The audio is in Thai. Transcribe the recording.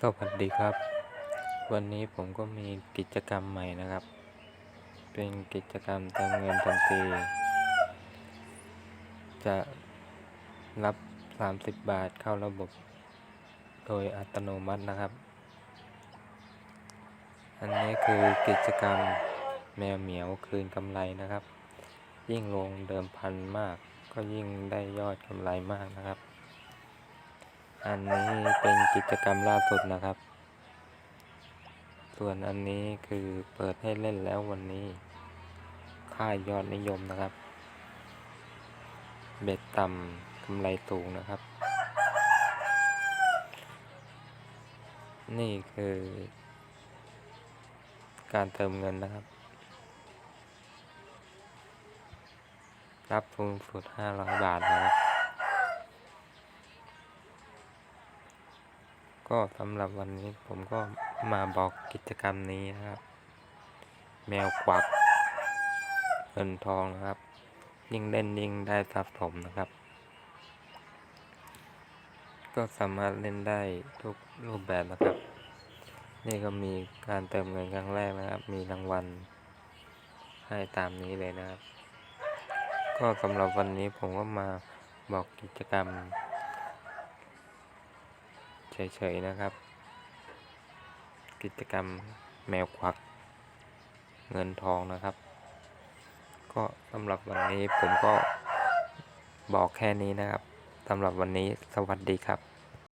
สวัสดีครับ วันนี้ผมก็มีกิจกรรมใหม่นะครับ เป็นกิจกรรมเติมเงินทันทีจะรับ 30 บาทเข้าระบบ โดยอัตโนมัตินะครับ อันนี้คือกิจกรรมแมวเหมียวคืนกำไรนะครับ ยิ่งลงเดิมพันมาก ก็ยิ่งได้ยอดกำไรมากนะครับ อันนี้เป็นกิจกรรมล่าสุดนะครับ ส่วนอันนี้คือเปิดให้เล่นแล้ววันนี้ ค่ายยอดนิยมนะครับ เบ็ดต่ำกำไรสูงนะครับ นี่คือ การเติมเงินนะครับ รับทุนสุด500 บาทนะครับ ก็สำหรับวันนี้ผมก็มาบอกกิจกรรมนี้นะครับ แมวกวักเงินทองนะครับ ยิ่งเล่นยิ่งได้สะสมนะครับ ก็สามารถเล่นได้ทุกรูปแบบนะครับ นี่ก็มีการเติมเงินครั้งแรกนะครับ มีรางวัลให้ตามนี้เลยนะครับ ก็สำหรับวันนี้ผมก็มาบอกกิจกรรม เฉยๆนะครับ กิจกรรมแมวควักเงินทองนะครับ ก็สำหรับวันนี้ผมก็บอกแค่นี้นะครับสำหรับวันนี้สวัสดีครับ